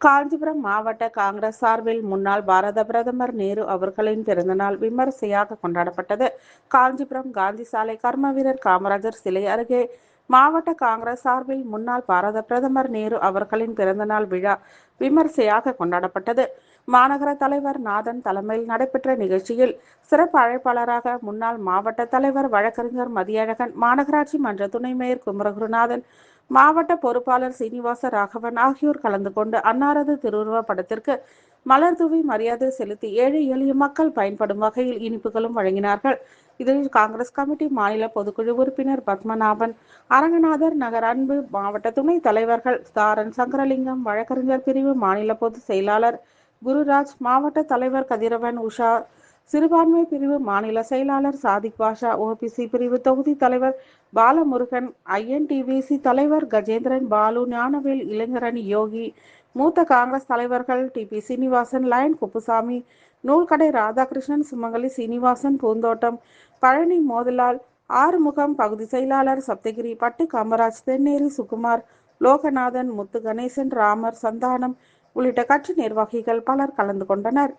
காஞ்சிபுரம் மாவட்ட காங்கிரஸ் சார்பில் முன்னாள் பாரத பிரதமர் நேரு அவர்களின் பிறந்தநாள் விமரிசையாக கொண்டாடப்பட்டது. காஞ்சிபுரம் காந்தி சாலை கர்ம வீரர் காமராஜர் சிலை அருகே மாவட்ட காங்கிரஸ் சார்பில் முன்னாள் பாரத பிரதமர் நேரு அவர்களின் பிறந்தநாள் விழா விமரிசையாக கொண்டாடப்பட்டது. மாநகர தலைவர் நாதன் தலைமையில் நடைபெற்ற நிகழ்ச்சியில் சிறப்பு அழைப்பாளராக முன்னாள் மாவட்ட தலைவர் வழக்கறிஞர் மதியழகன் மாநகராட்சி மன்ற துணை மேயர் குமரகுருநாதன் மாவட்ட பொறுப்பாளர் சீனிவாச ராகவன் ஆகியோர் கலந்து கொண்டு அன்னாரது திருவுருவ படத்திற்கு மலர் தூவி மரியாதை செலுத்தி ஏழை எளிய மக்கள் பயன்படும் வகையில் இனிப்புகளும் வழங்கினார்கள். இதில் காங்கிரஸ் கமிட்டி மாநில பொதுக்குழு உறுப்பினர் பத்மநாபன் அரங்கநாதர் நகர் அன்பு மாவட்ட துணைத் தலைவர்கள் தாரன் சங்கரலிங்கம் வழக்கறிஞர் பிரிவு மாநில பொதுச் செயலாளர் குருராஜ் மாவட்ட தலைவர் கதிரவன் உஷா சிறுபான்மை பிரிவு மாநில செயலாளர் சாதிக் பாஷா ஓபிசி பிரிவு தொகுதி தலைவர் பாலமுருகன் ஐஎன்டிவிசி தலைவர் கஜேந்திரன் பாலு ஞானவேல் இளைஞரணி யோகி மூத்த காங்கிரஸ் தலைவர்கள் T P Srinivasan Lion Kuppusamy நூல்கடை Radhakrishnan Sumangali Srinivasan பூந்தோட்டம் பழனி மோதிலால் ஆறுமுகம் பகுதி செயலாளர் சப்தகிரி பட்டு காமராஜ் தென்னேரி சுகுமார் லோகநாதன் முத்து கணேசன் ராமர் சந்தானம் உள்ளிட்ட கட்சி நிர்வாகிகள் பலர் கலந்து கொண்டனர்.